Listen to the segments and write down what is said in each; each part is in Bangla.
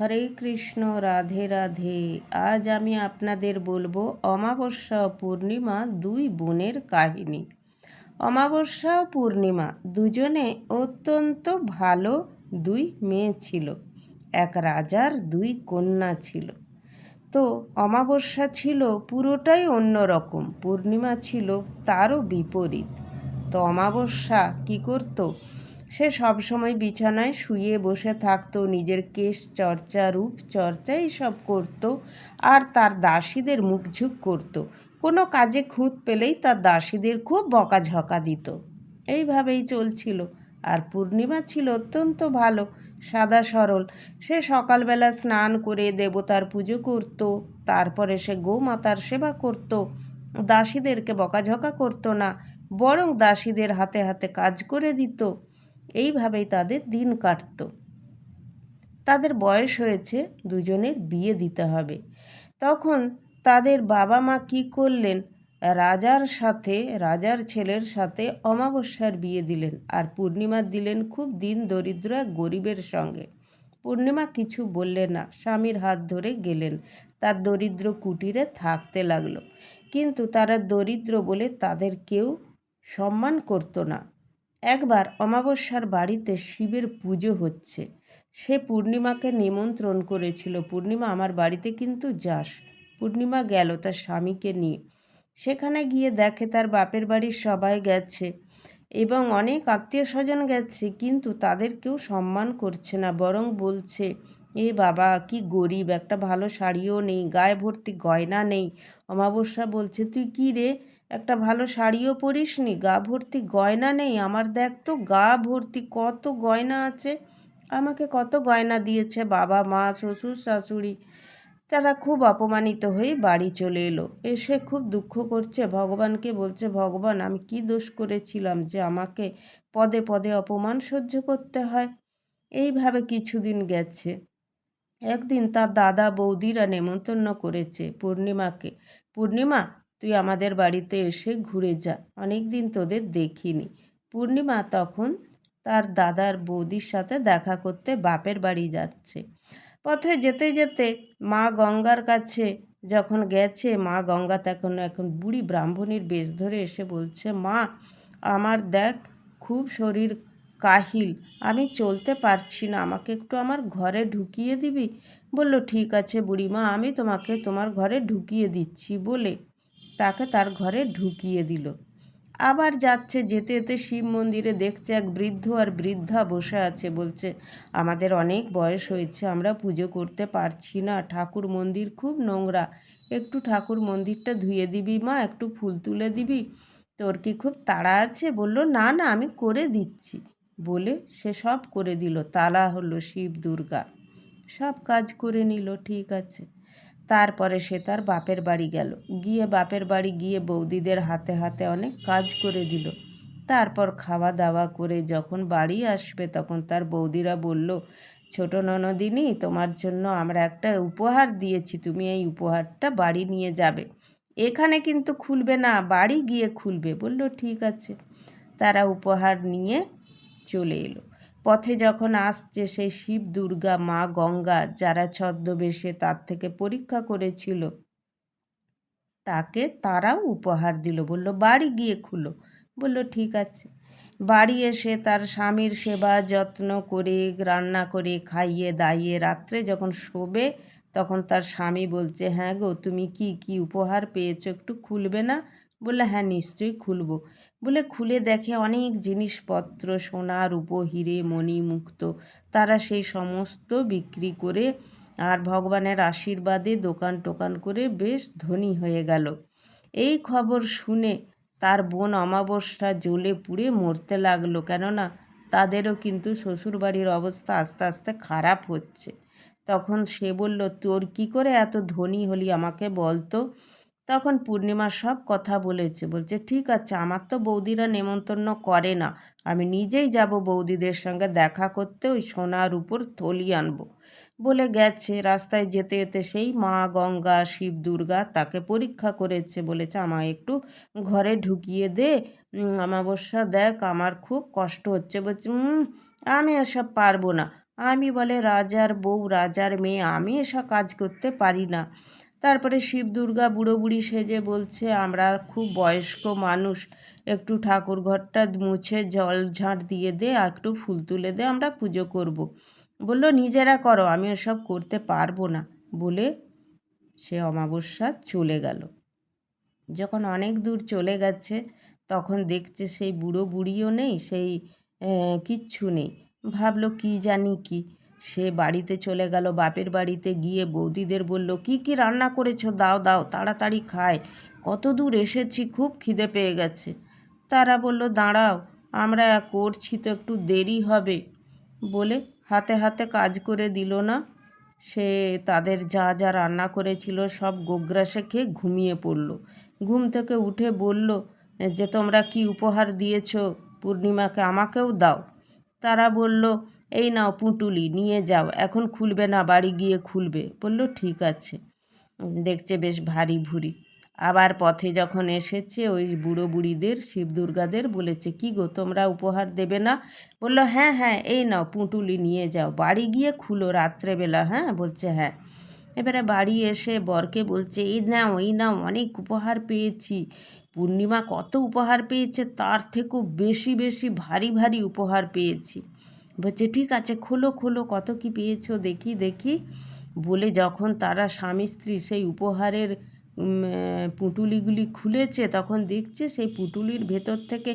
হরে কৃষ্ণ, রাধে রাধে। আজ আমি আপনাদের বলব অমাবস্যা পূর্ণিমা দুই বোনের কাহিনী। অমাবস্যা পূর্ণিমা দুজনে অত্যন্ত ভালো দুই মেয়ে ছিল। এক রাজার দুই কন্যা ছিল। তো অমাবস্যা ছিল পুরোটাই অন্যরকম পূর্ণিমা ছিল তারও বিপরীত। তো অমাবস্যা কী করতো? সে সবসময় বিছানায় শুয়ে বসে থাকতো, নিজের কেশ, চর্চা, রূপ চর্চা এইসব করতো আর তার দাসীদের মুখঝুঁক করতো। কোনো কাজে খুঁত পেলেই তার দাসীদের খুব বকাঝকা দিত। এইভাবেই চলছিল। আর পূর্ণিমা ছিল অত্যন্ত ভালো, সাদা সরল। সে সকালবেলা স্নান করে দেবতার পুজো করত, তারপরে সে গোমাতার সেবা করত। দাসীদেরকে বকাঝকা করতো না, বরং দাসীদের হাতে হাতে কাজ করে দিত। এইভাবেই তাদের দিন কাটত। তাদের বয়স হয়েছে, দুজনের বিয়ে দিতে হবে। তখন তাদের বাবা মা কী করলেন? রাজার সাথে, রাজার ছেলের সাথে অমাবস্যার বিয়ে দিলেন আর পূর্ণিমা দিলেন খুব দিন দরিদ্র এক গরিবের সঙ্গে। পূর্ণিমা কিছু বললেন না, স্বামীর হাত ধরে গেলেন। তার দরিদ্র কুটিরে থাকতে লাগল। কিন্তু তারা দরিদ্র বলে তাদের কেউ সম্মান করতো না। একবার অমাবস্যার বাড়িতে শিবের পুজো হচ্ছে। সে পূর্ণিমাকে নিমন্ত্রণ করেছিল। পূর্ণিমা আমার বাড়িতে কিন্তু যাস। পূর্ণিমা গেল তার স্বামীকে নিয়ে। সেখানে গিয়ে দেখে তার বাপের বাড়ির সবাই গেছে এবং অনেক আত্মীয় স্বজন গেছে, কিন্তু তাদের কেউ সম্মান করছে না। বরং বলছে, এ বাবা, কি গরিব, একটা ভালো শাড়িও নেই, গায়ে ভর্তি গয়না নেই অমাবস্যা বলছে, তুই কী রে? একটা ভালো শাড়িও পরিস নি গা ভর্তি গয়না নেই? আমার দেখ তো, গা ভর্তি কত গয়না আছে। আমাকে কত গয়না দিয়েছে বাবা, মা, শ্বশুর, শাশুড়ি। তারা খুব অপমানিত হয়ে বাড়ি চলে এলো। এসে খুব দুঃখ করছে। ভগবানকে বলছে, ভগবান, আমি কি দোষ করেছিলাম যে আমাকে পদে পদে অপমান সহ্য করতে হয়? এইভাবে কিছুদিন গেছে। একদিন তার দাদা বৌদিরা নেমন্তন্ন করেছে পূর্ণিমাকে। পূর্ণিমা, তুই আমাদের বাড়িতে এসে ঘুরে যা অনেক দিন তোদের দেখিনি। পূর্ণিমা তখন তার দাদার বৌদির সাথে দেখা করতে বাপের বাড়ি যাচ্ছে। পথে যেতে যেতে মা গঙ্গার কাছে যখন গেছে, মা গঙ্গা তখন এখন বুড়ি ব্রাহ্মণীর বেশ ধরে এসে বলছে, মা, আমার দেখ, খুব শরীর কাহিল, আমি চলতে পারছি না, আমাকে একটু আমার ঘরে ঢুকিয়ে দিবি? বলল, ঠিক আছে বুড়িমা, আমি তোমাকে তোমার ঘরে ঢুকিয়ে দিচ্ছি বলে তাকে তার ঘরে ঢুকিয়ে দিল। আবার যাচ্ছে, যেতে যেতে শিব মন্দিরে দেখছে এক বৃদ্ধ আর বৃদ্ধা বসে আছে, বলছে, আমাদের অনেক বয়স হয়েছে, আমরা পুজো করতে পারছি না, ঠাকুর মন্দির খুব নোংরা, একটু ঠাকুর মন্দিরটা ধুয়ে দিবি মা, একটু ফুল তুলে দিবি, তোর কি খুব তাড়া আছে? বলল, না না, আমি করে দিচ্ছি। বলে সে সব করে দিল। তালা হলো শিব দুর্গা। সব কাজ করে নিল, ঠিক আছে। তারপরে সে তার বাপের বাড়ি গেল। গিয়ে বাপের বাড়ি গিয়ে বৌদিদের হাতে হাতে অনেক কাজ করে দিল। তারপর খাওয়া দাওয়া করে যখন বাড়ি আসবে তখন তার বৌদিরা বলল, ছোট ননদিনী, তোমার জন্য আমরা একটা উপহার দিয়েছি। তুমি এই উপহারটা বাড়ি নিয়ে যাবে। এখানে কিন্তু খুলবে না, বাড়ি গিয়ে খুলবে। বলল, ঠিক আছে। তারা উপহার নিয়ে চলে এলো। পথে যখন আসছে সেই শিব, দুর্গা, মা, গঙ্গা, যারা ছদ্মবেশে তার থেকে পরীক্ষা করেছিল, তাকে তারাও উপহার দিল। বলল, বাড়ি গিয়ে খুলো। বলল, ঠিক আছে। বাড়ি এসে তার স্বামীর সেবা, যত্ন করে, রান্না করে, খাইয়ে, দাইয়ে রাত্রে যখন শোবে, তখন তার স্বামী বলছে হ্যাঁ গো, তুমি কি কি উপহার পেয়েছ? একটু খুলবে না? বললে হ্যাঁ নিশ্চয়ই খুলবো। বলে খুলে দেখে অনেক জিনিসপত্র, সোনা, রূপো, হিরে, মণি, মুক্ত। তারা সেই সমস্ত বিক্রি করে আর ভগবানের আশীর্বাদে দোকান টোকান করে বেশ ধনী হয়ে গেল। এই খবর শুনে তার বোন অমাবস্যা জ্বলে পুড়ে মরতে লাগল কেননা তাদেরও কিন্তু শ্বশুরবাড়ির অবস্থা আস্তে আস্তে খারাপ হচ্ছে। তখন সে বলল, তোর কি করে এত ধনী হলি আমাকে বলতো তখন পূর্ণিমা সব কথা বলেছে। বলছে, ঠিক আছে, আমার তো বৌদিরা নেমন্তন্ন করে না। আমি নিজেই যাব বৌদিদের সঙ্গে দেখা করতে ওই সোনার উপর থলি আনব। বলে গেছে। রাস্তায় যেতে যেতে সেই মা গঙ্গা, শিব দুর্গা তাকে পরীক্ষা করেছে। বলেছে, আমায় একটু ঘরে ঢুকিয়ে দে। অমাবস্যা দেখ, আমার খুব কষ্ট হচ্ছে। বলছে আমি এসব পারব না। আমি বলে, রাজার বউ, রাজার মেয়ে, আমি এসব কাজ করতে পারি না। তারপরে শিব, দুর্গা বুড়ো বুড়ি সেজে বলছে, আমরা খুব বয়স্ক মানুষ। একটু ঠাকুর ঘরটা মুছে জল ঝাঁট দিয়ে দে একটু ফুল তুলে দে, আমরা পুজো করব। বলল, নিজেরা করো, আমি ওসব করতে পারব না। বলে সে অমাবস্যা চলে গেল। যখন অনেক দূর চলে গেছে, তখন দেখছে সেই বুড়ো বুড়িও নেই, সেই কিচ্ছু নেই। ভাবলো, কি জানি কি? সে বাড়িতে চলে গেল, বাপের বাড়িতে গিয়ে বৌদিদের বলল, কি কি রান্না করেছ? দাও দাও, তাড়াতাড়ি খায়। কত দূর এসেছি, খুব খিদে পেয়ে গেছে। তারা বলল, দাঁড়াও, আমরা করছি তো একটু দেরি হবে। বলে হাতে হাতে কাজ করে দিল না। সে তাদের যা যা রান্না করেছিল সব গোগ্রাসে খেয়ে ঘুমিয়ে পড়ল। ঘুম থেকে উঠে বলল, যে তোমরা কি উপহার দিয়েছ? পূর্ণিমাকে আমাকেও দাও। তারা বলল এই নাও পুঁটুলি, নিয়ে যাও। এখন খুলবে না, বাড়ি গিয়ে খুলবে। বলল, ঠিক আছে। দেখছে বেশ ভারী ভুরি আবার পথে যখন এসেছে, ওই বুড়ো বুড়িদের, শিব দুর্গাদের বলেছে, কি গো, তোমরা উপহার দেবে না? বলল হ্যাঁ হ্যাঁ এই নাও পুঁটুলি, নিয়ে যাও। বাড়ি গিয়ে খুলো রাত্রেবেলা হ্যাঁ? বলছে হ্যাঁ। এবারে বাড়ি এসে বরকে বলছে, এই নাও এই নাও, অনেক উপহার পেয়েছি। পূর্ণিমা কত উপহার পেয়েছে, তার থেকেও বেশি বেশি ভারী ভারী উপহার পেয়েছি। বলছে, ঠিক আছে, খোলো খোলো, কত কি পেয়েছ, দেখি দেখি। বলে যখন তারা স্বামী স্ত্রী সেই উপহারের পুঁটুলিগুলি খুলেছে, তখন দেখছে সেই পুঁটুলির ভেতর থেকে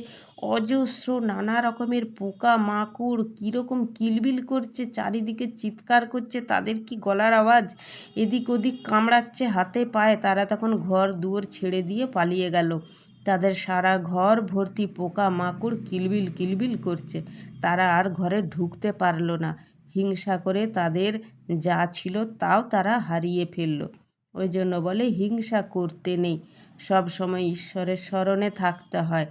অজস্র নানা রকমের পোকা, মাকড়, কীরকম কিলবিল করছে, চারিদিকে চিৎকার করছে, তাদের কি গলার আওয়াজ? এদিক ওদিক কামড়াচ্ছে হাতে পায়ে, তারা তখন ঘর দুয়ার ছেড়ে দিয়ে পালিয়ে গেল। তাদের সারা ঘর ভর্তি পোকা মাকড় কিলবিল কিলবিল করছে। তারা আর ঘরে ঢুকতে পারল না। হিংসা করে তাদের যা ছিল তাও তারা হারিয়ে ফেলল। ওই জন্য বলে, হিংসা করতে নেই। সব সময় ঈশ্বরের স্মরণে থাকতে হয়।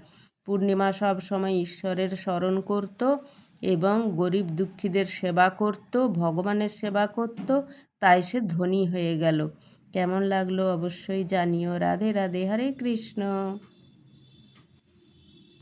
পূর্ণিমা সব সময় ঈশ্বরের স্মরণ করত এবং গরিব দুঃখীদের সেবা করত, ভগবানের সেবা করত। তাই সে ধনী হয়ে গেল। কেমন লাগল অবশ্যই জানিও। রাধে রাধে, হরে কৃষ্ণ।